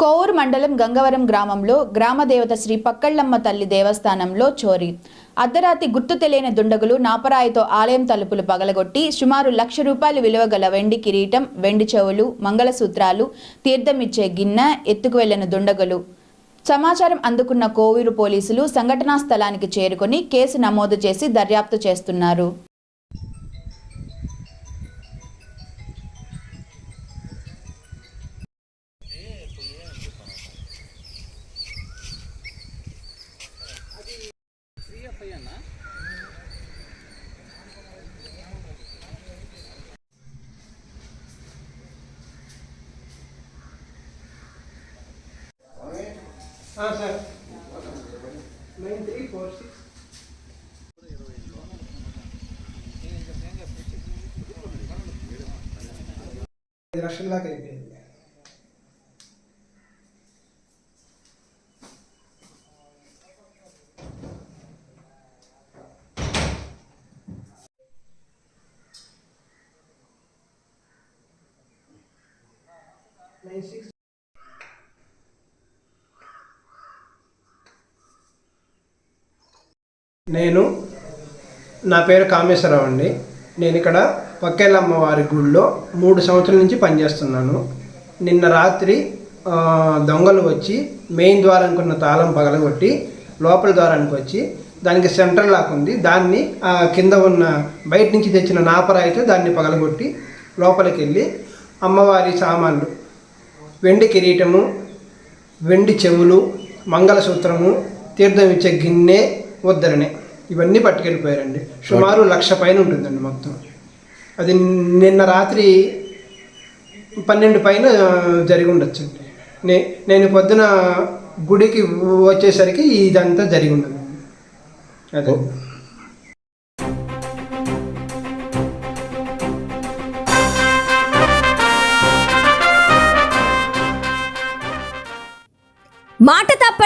కోవూరు మండలం గంగవరం గ్రామంలో గ్రామదేవత శ్రీ పక్కళ్ళమ్మ తల్లి దేవస్థానంలో చోరీ. అర్ధరాత్రి గుర్తు తెలియని దుండగులు నాపరాయితో ఆలయం తలుపులు పగలగొట్టి సుమారు లక్ష రూపాయలు విలువ గల వెండి కిరీటం వెండి చెవులు మంగళసూత్రాలు తీర్థమిచ్చే గిన్నె ఎత్తుకు వెళ్ళిన దుండగులు. సమాచారం అందుకున్న కోవూరు పోలీసులు సంఘటనా స్థలానికి చేరుకొని కేసు నమోదు చేసి దర్యాప్తు చేస్తున్నారు. Sir nine three four six ఐదు లక్షల దాకా అయిపోయింది. నైన్ సిక్స్ నేను నా పేరు కామేశ్వరరావు అండి. నేను ఇక్కడ పక్కేళ్ళమ్మ వారి గుడిలో మూడు సంవత్సరాల నుంచి పనిచేస్తున్నాను. నిన్న రాత్రి దొంగలు వచ్చి మెయిన్ ద్వారానికి ఉన్న తాళం పగలగొట్టి లోపల ద్వారానికి వచ్చి దానికి సెంటర్ లాక్ ఉంది. దాన్ని ఆ కింద ఉన్న బయట నుంచి తెచ్చిన నాపరాయితో దాన్ని పగలగొట్టి లోపలికి వెళ్ళి అమ్మవారి సామాన్లు వెండి కిరీటము వెండి చెవులు మంగళసూత్రము తీర్థం ఇచ్చే గిన్నె ఉద్దరణే ఇవన్నీ పట్టుకెళ్ళిపోయారండి. సుమారు లక్ష పైన ఉంటుందండి మొత్తం. అది నిన్న రాత్రి పన్నెండు పైన జరిగి ఉండొచ్చండి. నే నేను పొద్దున గుడికి వచ్చేసరికి ఇదంతా జరిగి ఉండదు అదే.